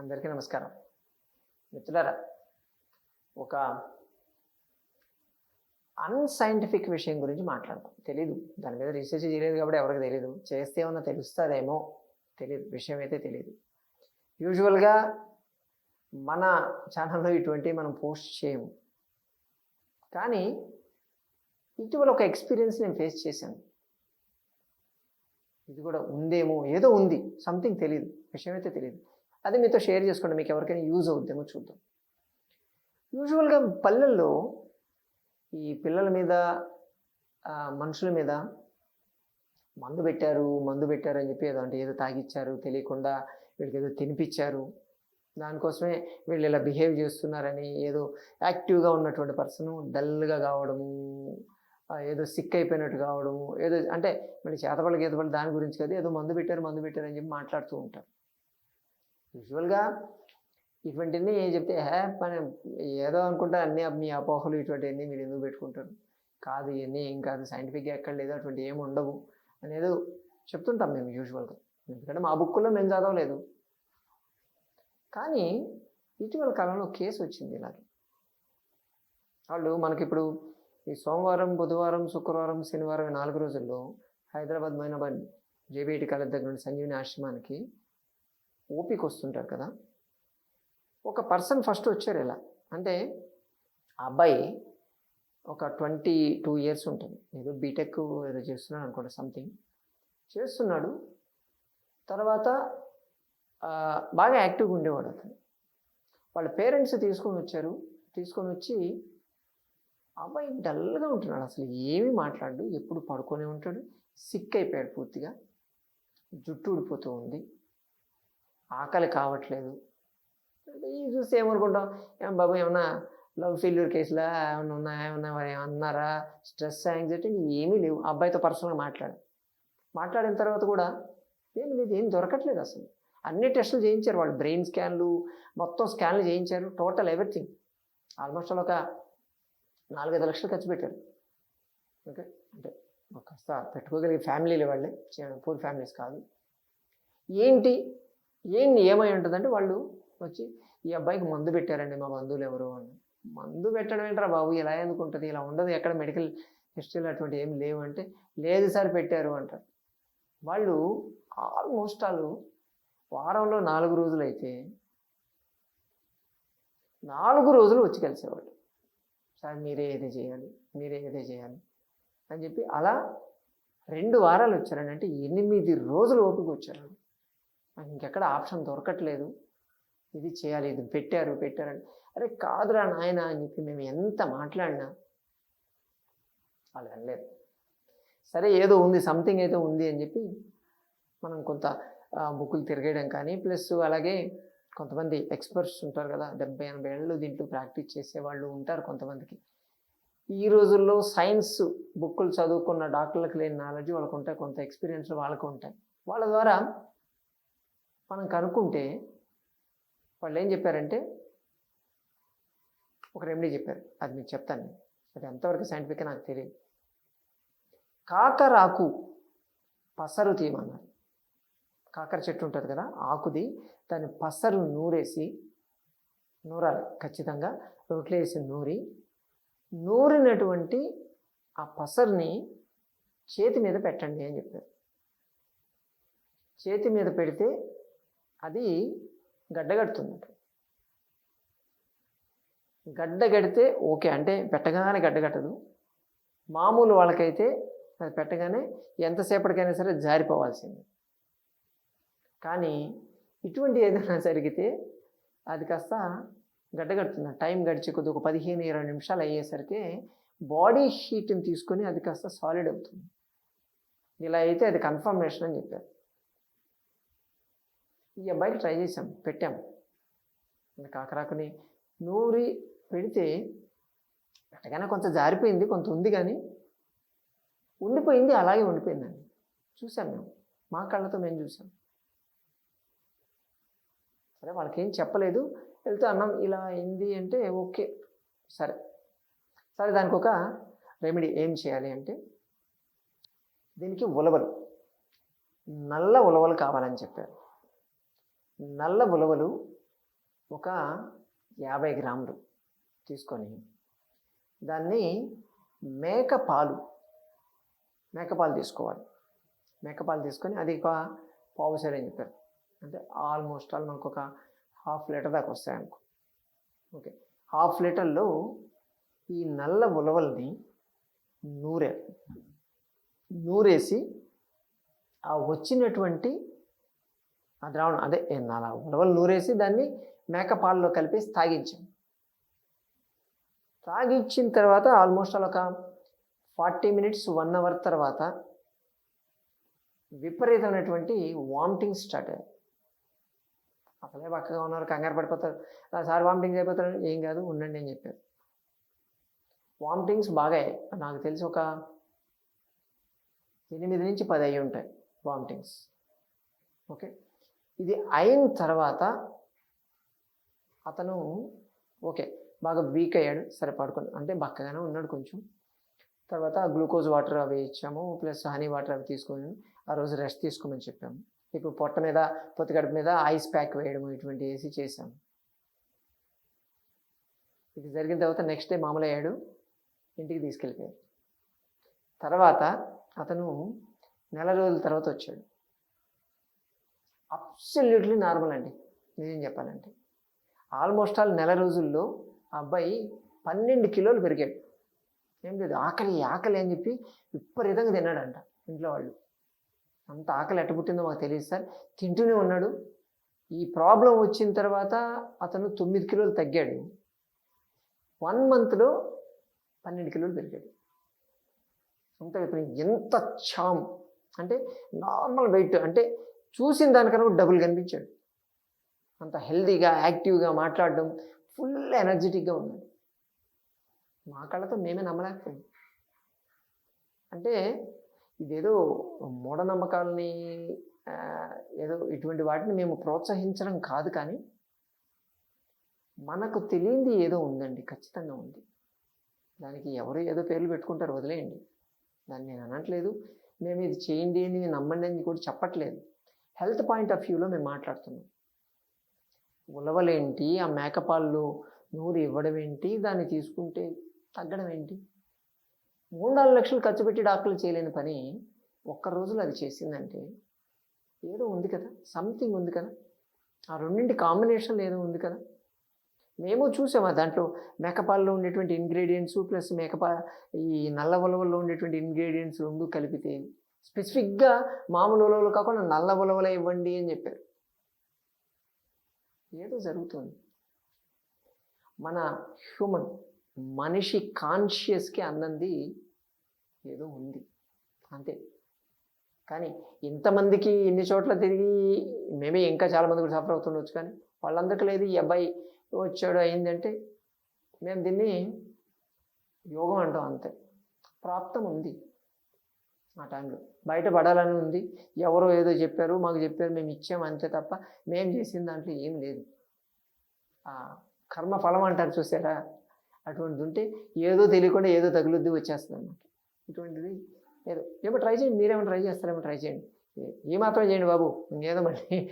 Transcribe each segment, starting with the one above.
అందరికీ నమస్కారం. మిత్రులారా ఒక అన్సైంటిఫిక్ విషయం గురించి మాట్లాడదాం తెలీదు. దాని మీద రీసెర్చ్ చేయలేదు కాబట్టి ఎవరికి తెలియదు చేస్తే ఏమన్నా తెలుస్తుందేమో తెలియదు విషయం అయితే తెలియదు యూజువల్గా మన ఛానల్లో ఇటువంటివి మనం పోస్ట్ చేయము. కానీ ఇటీవల ఒక ఎక్స్పీరియన్స్ నేను ఫేస్ చేశాను. ఇది కూడా ఉందేమో ఏదో ఉంది. సంథింగ్ తెలియదు విషయం అయితే తెలియదు అది మీతో షేర్ చేసుకోండి మీకు ఎవరికైనా యూజ్ అవుద్దేమో చూద్దాం. యూజువల్గా పల్లెల్లో ఈ పిల్లల మీద మనుషుల మీద మందు పెట్టారు మందు పెట్టారు అని చెప్పి ఏదో అంటే ఏదో తాగిచ్చారు తెలియకుండా వీళ్ళకి ఏదో తినిపించారు దానికోసమే వీళ్ళు ఇలా బిహేవ్ చేస్తున్నారని ఏదో యాక్టివ్గా ఉన్నటువంటి పర్సన్ డల్గా కావడము ఏదో సిక్ అయిపోయినట్టు కావడము ఏదో అంటే మళ్ళీ చేతపడి గీతపడి దాని గురించి కదా ఏదో మందు పెట్టారు మందు పెట్టారు అని చెప్పి మాట్లాడుతూ ఉంటారు. యూజువల్గా ఇటువంటివన్నీ ఏం చెప్తే హే పని ఏదో అనుకుంటా అన్ని మీ అపోహలు ఇటువంటివన్నీ మీరు ఎందుకు పెట్టుకుంటారు? కాదు ఇవన్నీ ఏం కాదు సైంటిఫిక్గా ఎక్కడ లేదు అటువంటి ఏమి ఉండవు అనేది చెప్తుంటాం మేము యూజువల్గా ఎందుకంటే మా బుక్కుల్లో మేము చదవలేదు. కానీ ఇటీవల కాలంలో కేసు వచ్చింది ఇలాగే. వాళ్ళు మనకిప్పుడు ఈ సోమవారం బుధవారం శుక్రవారం శనివారం నాలుగు రోజుల్లో హైదరాబాద్ మైనాబాద్ జేబీఐటి కాలేజ్ దగ్గర నుండి సంజీవిని ఆశ్రమానికి ఓపిక వస్తుంటారు కదా. ఒక పర్సన్ ఫస్ట్ వచ్చారు ఇలా అంటే ఆ అబ్బాయి ఒక ట్వంటీ టూ ఇయర్స్ ఉంటుంది. ఏదో బీటెక్ ఏదో చేస్తున్నాడు అనుకోండి సంథింగ్. చేస్తున్నాడు. తర్వాత బాగా యాక్టివ్గా ఉండేవాడు అతను. వాళ్ళ పేరెంట్స్ తీసుకొని వచ్చారు. తీసుకొని వచ్చి అబ్బాయి డల్గా ఉంటున్నాడు. అసలు ఏమీ మాట్లాడు ఎప్పుడు పడుకొని ఉంటాడు. సిక్ అయిపోయాడు పూర్తిగా. జుట్టు ఊడిపోతూ ఉంది. ఆకలి కావట్లేదు. ఇది చూస్తే ఏమనుకుంటాం? ఏం బాబు ఏమన్నా లవ్ ఫెయిల్యూర్ కేసులా ఏమన్నా ఉన్నాయా? ఏమన్నా అన్నారా స్ట్రెస్ యాంగ్జైటీ ఏమీ లేవు. ఆ అబ్బాయితో పర్సనల్గా మాట్లాడు మాట్లాడిన. తర్వాత కూడా ఏం లేదు ఏం దొరకట్లేదు అసలు. అన్ని టెస్టులు చేయించారు వాళ్ళు. బ్రెయిన్ స్కాన్లు మొత్తం స్కాన్లు చేయించారు. Total everything. ఆల్మోస్ట్ ఒక నాలుగైదు లక్షలు ఖర్చు పెట్టారు. ఓకే? అంటే కాస్త పెట్టుకోగలిగే ఫ్యామిలీలు వాళ్ళే. పూర్ ఫ్యామిలీస్ కాదు. ఏంటి? ఏంది ఏమై ఉంటుందంటే వాళ్ళు వచ్చి ఈ అబ్బాయికి మందు పెట్టారండి మా బంధువులు ఎవరు అని. మందు పెట్టడం ఏంట్రా బాబు? ఇలా ఎందుకు ఉంటుంది? ఇలా ఉండదు. ఎక్కడ మెడికల్ హిస్టరీలో అటువంటి ఏం లేవు అంటే లేదు సార్ పెట్టారు అంటారు. వాళ్ళు ఆల్మోస్ట్ వాళ్ళు వారంలో నాలుగు రోజులు అయితే నాలుగు రోజులు వచ్చి కలిసేవాళ్ళు. సార్ మీరే ఏదే చేయాలి మీరే ఏదే చేయాలి అని చెప్పి అలా రెండు వారాలు వచ్చారండి అంటే ఎనిమిది రోజులు ఓపిక వచ్చారు. నాకు ఇంకెక్కడ ఆప్షన్ దొరకట్లేదు. ఇది చేయాలి ఇది పెట్టారు పెట్టారని. అరే కాదురా నాయన అని చెప్పి మేము ఎంత మాట్లాడినా వాళ్ళు వెళ్ళలేదు సరే ఏదో ఉంది సంథింగ్ అయితే ఉంది అని చెప్పి మనం కొంత బుక్కులు తిరగేయడం కానీ ప్లస్ అలాగే కొంతమంది ఎక్స్పర్ట్స్ ఉంటారు కదా డెబ్బై ఎనభై ఏళ్ళు దీంట్లో ప్రాక్టీస్ చేసే వాళ్ళు ఉంటారు కొంతమందికి. ఈ రోజుల్లో సైన్స్ బుక్కులు చదువుకున్న డాక్టర్లకు లేని నాలెడ్జ్ వాళ్ళకు ఉంటాయి కొంత ఎక్స్పీరియన్స్ వాళ్ళకు ఉంటాయి. వాళ్ళ ద్వారా మనం కనుక్కుంటే వాళ్ళు ఏం చెప్పారంటే ఒక రెమెడీ చెప్పారు. అది మీకు చెప్తాను అది ఎంతవరకు సైంటిఫిక్ నాకు తెలియదు. కాకరాకు పసరు తీయమన్నారు. కాకర చెట్టు ఉంటుంది కదా ఆకుది దాని పసరు నూరేసి నూరాలి ఖచ్చితంగా. రోట్లో వేసి నూరి నూరినటువంటి ఆ పసరుని చేతి మీద పెట్టండి అని చెప్పారు. చేతి మీద పెడితే అది గడ్డగడుతుంది గడ్డగడితే ఓకే అంటే పెట్టగానే గడ్డగట్టదు మామూలు వాళ్ళకైతే అది పెట్టగానే ఎంతసేపటికైనా సరే జారిపోవాల్సింది. కానీ ఇటువంటి ఏదైనా జరిగితే అది కాస్త గడ్డగడుతుంది టైం గడిచే కొద్ది ఒక పదిహేను ఇరవై నిమిషాలు అయ్యేసరికి బాడీ హీట్ని తీసుకొని అది కాస్త సాలిడ్ అవుతుంది. ఇలా అయితే అది కన్ఫర్మేషన్ అని చెప్పారు. ఈ అబ్బాయికి ట్రై చేసాం పెట్టాం. కాకరాకుని నూరి పెడితే ఎట్టగైనా కొంత జారిపోయింది కొంత ఉంది కానీ ఉండిపోయింది అలాగే ఉండిపోయిందండి. చూసాం మేము మా కళ్ళతో మేము చూసాం సరే వాళ్ళకేం చెప్పలేదు. వెళ్తే అన్నం ఇలా అయింది అంటే ఓకే సరే. సరే దానికి ఒక రెమెడీ ఏం చేయాలి అంటే దీనికి ఉలవలు నల్ల ఉలవలు కావాలని చెప్పారు. నల్ల ఉలవలు ఒక యాభై గ్రాములు తీసుకొని దాన్ని మేక పాలు మేకపాలు తీసుకోవాలి. మేకపాలు తీసుకొని అది ఒక పావు సరే అని చెప్పారు. అంటే ఆల్మోస్ట్ ఆల్ మనకు ఒక హాఫ్ లీటర్ దాకా వస్తాయి అనుకో. ఓకే. హాఫ్ లీటర్లో ఈ నల్ల ఉలవల్ని నూరే నూరేసి ఆ వచ్చినటువంటి ఆ ద్రావణం అదే నాలుగు నల్ల నూరేసి దాన్ని మేకపాలలో కలిపేసి తాగించాం. తాగిచ్చిన తర్వాత ఆల్మోస్ట్ అలా ఒక ఫార్టీ మినిట్స్ వన్ అవర్ తర్వాత విపరీతమైనటువంటి వామిటింగ్ స్టార్ట్ అయ్యాయి. అసలే పక్కగా ఉన్నారు కంగారు పడిపోతారు. సార్ వామిటింగ్స్ అయిపోతారు ఏం కాదు ఉండండి అని చెప్పారు. వామిటింగ్స్ బాగా నాకు తెలిసి ఒక ఎనిమిది నుంచి పది అయ్యి ఉంటాయి వామిటింగ్స్. ఓకే? ఇది అయిన తర్వాత అతను ఓకే బాగా వీక్ అయ్యాడు. సరే పడుకుని అంటే బక్కగానే ఉన్నాడు కొంచెం. తర్వాత గ్లూకోజ్ వాటర్ అవి ఇచ్చాము ప్లస్ హనీ వాటర్ అవి తీసుకొని ఆ రోజు రెస్ట్ తీసుకోమని చెప్పాము. ఇప్పుడు పొట్ట మీద పొత్తికడుపు మీద ఐస్ ప్యాక్ వేయడం ఇటువంటి వేసి చేసాము ఇది జరిగిన తర్వాత నెక్స్ట్ డే మామూలు అయ్యాడు. ఇంటికి తీసుకెళ్ళిపోయాడు. తర్వాత అతను నెల రోజుల తర్వాత వచ్చాడు. అబ్సల్యూట్లీ నార్మల్ అండి. నిజం చెప్పాలంటే. ఆల్మోస్ట్ ఆల్ నెల రోజుల్లో ఆ అబ్బాయి పన్నెండు కిలోలు పెరిగాడు. ఏం లేదు ఆకలి ఆకలి అని చెప్పి విపరీతంగా తిన్నాడంట ఇంట్లో వాళ్ళు. అంత ఆకలి ఎట్ట పుట్టిందో మాకు తెలియదు సార్. తింటూనే ఉన్నాడు. ఈ ప్రాబ్లం వచ్చిన తర్వాత అతను తొమ్మిది కిలోలు తగ్గాడు. వన్ మంత్లో పన్నెండు కిలోలు పెరిగాడు. అంత విపరీతం. ఎంత చామ్. అంటే నార్మల్ వెయిట్ అంటే చూసిన దానికన్నా కూడా డబుల్ కనిపించాడు. అంత హెల్తీగా యాక్టివ్గా మాట్లాడడం ఫుల్ ఎనర్జెటిక్గా ఉన్నాడు. మా కళ్ళతో మేమే నమ్మలేకపోయాం. అంటే ఇదేదో మూఢనమ్మకాలని ఏదో ఇటువంటి వాటిని మేము ప్రోత్సహించడం కాదు కానీ మనకు తెలియంది ఏదో ఉందండి ఖచ్చితంగా ఉంది. దానికి ఎవరు ఏదో పేర్లు పెట్టుకుంటారు వదిలేయండి. దాన్ని నేను అనట్లేదు. మేము ఇది చేయండి అని నమ్మండి అని కూడా చెప్పట్లేదు. హెల్త్ పాయింట్ ఆఫ్ వ్యూలో మేము మాట్లాడుతున్నాం. ఉలవలేంటి? ఆ మేకపాల్లో నూరు ఇవ్వడం ఏంటి దాన్ని తీసుకుంటే తగ్గడం ఏంటి మూడు నాలుగు లక్షలు ఖర్చు పెట్టి డాక్టర్లు చేయలేని పని ఒక్క రోజులో అది చేసిందంటే ఏదో ఉంది కదా? సంథింగ్ ఉంది కదా? ఆ రెండింటి కాంబినేషన్ ఏదో ఉంది కదా? మేము చూసాము దాంట్లో మేకపాల్లో ఉండేటువంటి ఇంగ్రీడియంట్స్ ప్లస్ మేకపా ఈ నల్ల ఉలవల్లో ఉండేటువంటి ఇంగ్రీడియంట్స్ రెండు కలిపితే స్పెసిఫిక్గా మామూలు ఉలవలు కాకుండా నల్ల ఉలవలే ఇవ్వండి అని చెప్పారు. ఏదో జరుగుతుంది. మన హ్యూమన్ మనిషి కాన్షియస్కి అన్నది ఏదో ఉంది. అంతే. కానీ ఇంతమందికి ఇన్ని చోట్ల తిరిగి మేమే ఇంకా చాలామంది కూడా సఫర్ అవుతుండొచ్చు కానీ వాళ్ళందరికీ లేదు. ఈ అబ్బాయి వచ్చాడు అయిందంటే మేము దీన్ని యోగం అంటాం అంతే. ప్రాప్తం ఉంది. ఆ టైంలో. బయట పడాలని ఉంది. ఎవరో ఏదో చెప్పారు మాకు చెప్పారు మేము ఇచ్చాము అంతే తప్ప మేము చేసిన దాంట్లో ఏం లేదు. కర్మ ఫలం అంటారు చూసారా? అటువంటిది ఉంటే ఏదో తెలియకుండా ఏదో తగులుద్ది వచ్చేస్తుంది అన్నమాట. ఇటువంటిది ఏదో. ఏమో ట్రై చేయండి మీరేమో ట్రై చేస్తారేమో ట్రై చేయండి. ఏ- మాత్రం చేయండి బాబు. ఇంకేదో మళ్ళీ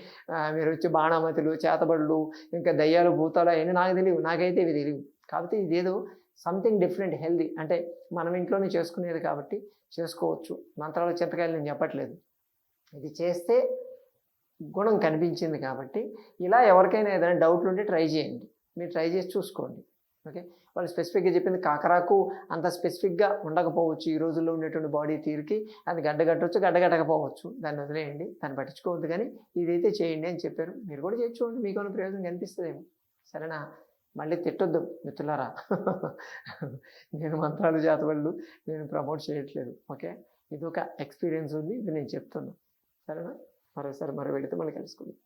మీరు వచ్చి బాణామతులు చేతబడులు ఇంకా దయ్యాలు భూతాలు అవన్నీ నాకు తెలియవు. నాకైతే ఇవి తెలియవు. కాకపోతే ఇదేదో సంథింగ్ డిఫరెంట్ హెల్దీ అంటే మనం ఇంట్లోనే చేసుకునేది కాబట్టి చేసుకోవచ్చు. మంత్రాలు చింతకాయలు నేను చెప్పట్లేదు. ఇది చేస్తే గుణం కనిపించింది కాబట్టి ఇలా ఎవరికైనా ఏదైనా డౌట్లు ఉంటే ట్రై చేయండి. మీరు ట్రై చేసి చూసుకోండి. ఓకే? వాళ్ళు స్పెసిఫిక్గా చెప్పింది కాకరాకు అంత స్పెసిఫిక్గా ఉండకపోవచ్చు. ఈ రోజుల్లో ఉండేటువంటి బాడీ తీరుకి అది గడ్డగట్టవచ్చు గడ్డగట్టకపోవచ్చు. దాన్ని వదిలేయండి దాన్ని పట్టించుకోవద్దు కానీ ఇదైతే చేయండి అని చెప్పారు. మీరు కూడా చేయించుకోండి మీకు ప్రయోజనం కనిపిస్తుందేమో. సరేనా? మళ్ళీ తిట్టొద్దు మిత్రులారా. నేను మంత్రాలు జాతబళ్ళు నేను ప్రమోట్ చేయట్లేదు. ఓకే? ఇది ఒక ఎక్స్పీరియన్స్ ఉంది ఇది నేను చెప్తున్నా. సరేనా? మరోసారి మరో వెళితే మళ్ళీ కలుసుకుందాం.